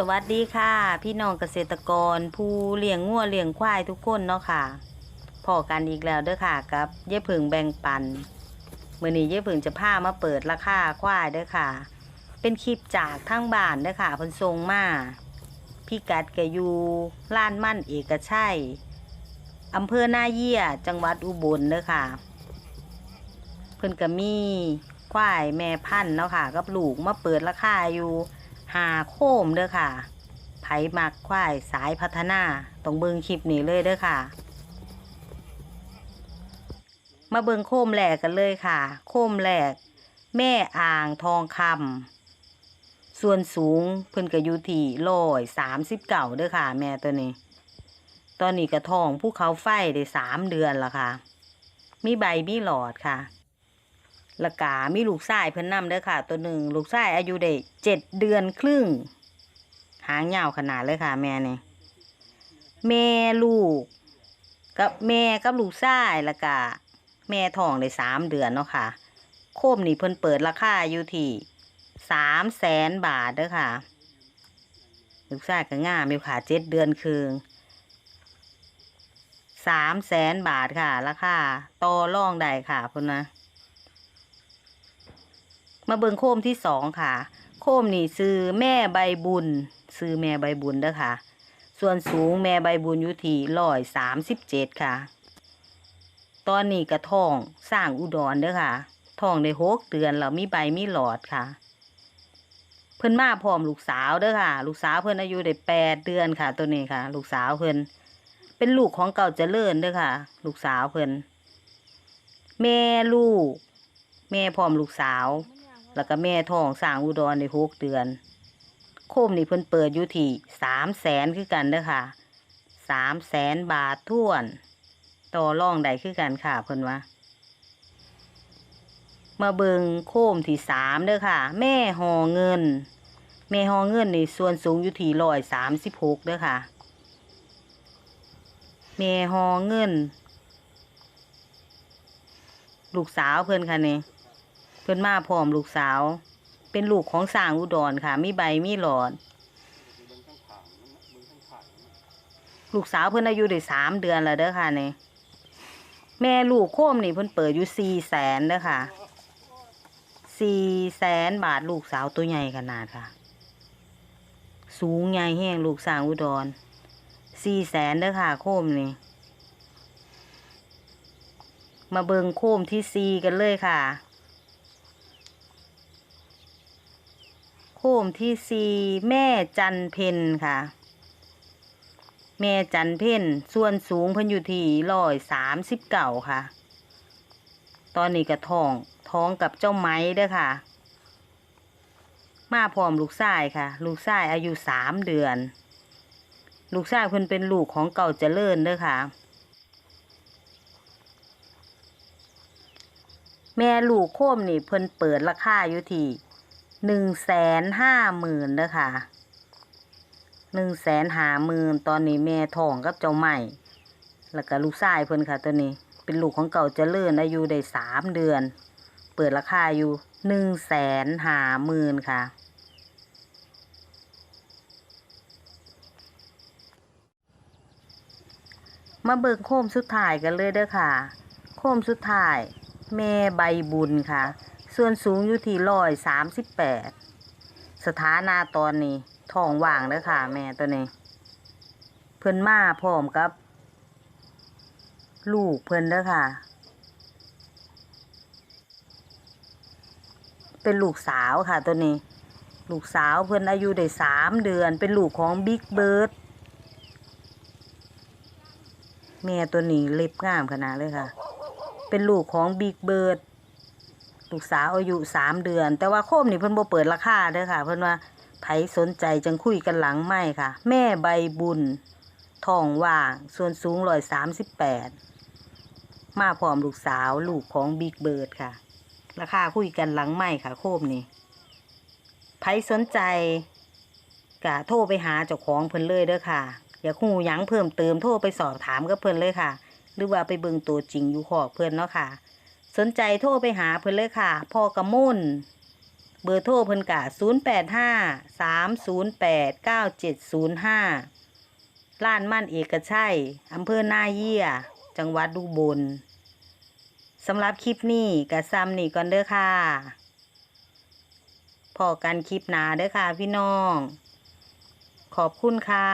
สวัสดีค่ะ พี่น้องเกษตรกร ผู้เลี้ยงงัวเลี้ยงควายทุกคนเนาะค่ะพอกันอีกแล้วเด้อค่ะกับเย่ผึ่งแบ่งปันมื่อนี้เย่ผึ่งจะพามาเปิดราคาควายเด้อค่ะ เป็นคลิปจากทางบ้านเด้อค่ะพิ่นส่งมาพี่กัดแกยูล้านมั่นเอกชัยอำเภอหน้าเยี่ยจังหวัดอุบลเด้อค่ะ เพิ่นก็มีควายแม่พันธุ์เนาะค่ะ กับลูกมาเปิดราคาอยู่ หาโคมเด้อค่ะ ไผมักควายสายพัฒนาต้องเบิ่งคลิปนี้เลยเด้อค่ะ มาเบิ่งโคมแหลกกันเลยค่ะ โคมแหลก แม่อ่างทองคำส่วนสูงเพิ่นก็อยู่ที่ร้อยสามสิบเก่าเด้อค่ะ แม่ตัวนี้ ตอนนี้กระทองภูเขาไฟได้สามเดือนแล้วค่ะ มีใบมีหลอดค่ะ ละกามีลูกชายเพิ่นนำเด้อค่ะ ตัวหนึ่งลูกชายอายุได้เจ็ดเดือนครึ่ง หางยาวขนาดเลยค่ะ แม่นี่แม่ลูก กับแม่กับลูกชายละกาแม่ท้องได้สามเดือนเนาะค่ะ โคมนี่เพิ่นเปิดราคาอยู่ที่สามแสนบาทเด้อค่ะ ลูกชายก็ง่ามอยู่ค่ะเจ็ดเดือนครึ่งสามแสนบาทค่ะราคาต่อรองได้ค่ะพุ่นนะ มาเบิงโคมที่สองค่ะ โคมนี่ซื้อแม่ใบบุญ ซื้อแม่ใบบุญเด้อค่ะ ส่วนสูงแม่ใบบุญอยู่ที่ร้อยสามสิบเจ็ดค่ะ ตอนนี้กระท้องสร้างอุดรเด้อค่ะท้องได้หกเดือนแล้วมีใบมีหลอดค่ะ เพิ่นมาพร้อมลูกสาวเด้อค่ะ ลูกสาวเพิ่นอายุได้แปดเดือนค่ะ ตัวนี้ค่ะ ลูกสาวเพิ่นเป็นลูกของเก่าเจริญเด้อค่ะ ลูกสาวเพิ่นแม่ลูก แม่พร้อมลูกสาว แล้วก็แม่ท้องสร้างอุดรในหกเดือน โคมนี่เพิ่นเปิดอยู่ที่สามแสนคือกันเด้อค่ะสามแสนบาทท่วน ต่อรองได้คือกันค่ะเพิ่นว่า มาเบิงโคมที่สามเด้อค่ะ แม่หอเงิน แม่หอเงินนี่ส่วนสูงอยู่ที่ร้อยสามสิบหกเด้อค่ะ แม่หอเงิน ลูกสาวเพิ่นค่ะนี่เพิ่นมาพร้อมลูกสาว เป็นลูกของสางอุดรค่ะ มีใบมีหลอด ลูกสาวเพิ่นอายุได้สามเดือนแล้วเด้อค่ะนี่แม่ลูกโคมนี่เพิ่นเปิดอยู่สี่แสนเด้อค่ะสี่แสนบาทลูกสาวตัวใหญ่ขนาดค่ะ สูงใหญ่แห้งลูกสางอุดรสี่แสนเด้อค่ะโคมนี่มาเบิงโคมที่ซีกันเลยค่ะ คมที่ซีแม่จันเพนค่ะ แม่จันเพนส่วนสูงเพิ่นอยู่ที่ร้อยสามสิบเก่าค่ะ ตอนนี้ก็ท้องท้องกับเจ้าไม้เด้อค่ะ มาพร้อมลูกชายค่ะ ลูกชายอายุสามเดือน ลูกชายเพิ่นเป็นลูกของเก่าเจริญเด้อค่ะ แม่ลูกโคมนี่เพิ่นเปิดราคาอยู่ที่ หนึ่งแสนห้าหมื่นเด้อค่ะหนึ่งแสนห้าหมื่นตอนนี้แม่ท้องกับเจ้าใหม่ แล้วก็ลูกชายเพิ่นค่ะตัวนี้ เป็นลูกของเก่าเจริญอายุได้สามเดือน เปิดราคาอยู่หนึ่งแสนห้าหมื่นค่ะ มาเบิกโคมสุดท้ายกันเลยเด้อค่ะ โคมสุดท้ายแม่ใบบุญค่ะ ส่วนสูงอยู่ที่ร้อยสามสิบแปดสถานะตอนนี้ท้องว่างเด้อค่ะ แม่ตัวนี้ เพิ่นมาพร้อมกับ ลูกเพิ่นเด้อค่ะ เป็นลูกสาวค่ะตัวนี้ ลูกสาวเพิ่นอายุได้สามเดือน เป็นลูกของบิ๊กเบิร์ดแม่ตัวนี้เล็บงามขนาดเลยค่ะ เป็นลูกของบิ๊กเบิร์ด ลูกสาวอายุสามเดือน แต่ว่าโคมนี่เพิ่นบ่เปิดราคาเด้อค่ะ เพิ่นว่าไผสนใจจังคุยกันหลังไม่ค่ะ แม่ใบบุญทองว่าง ส่วนสูงร้อยสามสิบแปดมาพร้อมลูกสาวลูกของบิ๊กเบิร์ดค่ะ ราคาคุยกันหลังไม่ค่ะ โคมนี่ไผสนใจกะโทรไปหาเจ้าของเพิ่นเลยเด้อค่ะ อย่ากหูหยังเพิ่มเติมโทรไปสอบถามกับเพิ่นเลยค่ะ หรือว่าไปเบิ่งตัวจริงอยู่ขอกเพิ่นเนาะค่ะ สนใจโทรไปหาเพิ่นเลยค่ะพ่อกระมุ่นเบอร์โทรเพิ่นกะ085 308 9705ร้านมั่นเอกชัยอำเภอนาเยี่ย จังหวัดอุบลสำหรับคลิปนี้กะซ้ำนี่ก่อนเด้อค่ะพอกันคลิปหนาเด้อค่ะพี่น้อง ขอบคุณค่ะ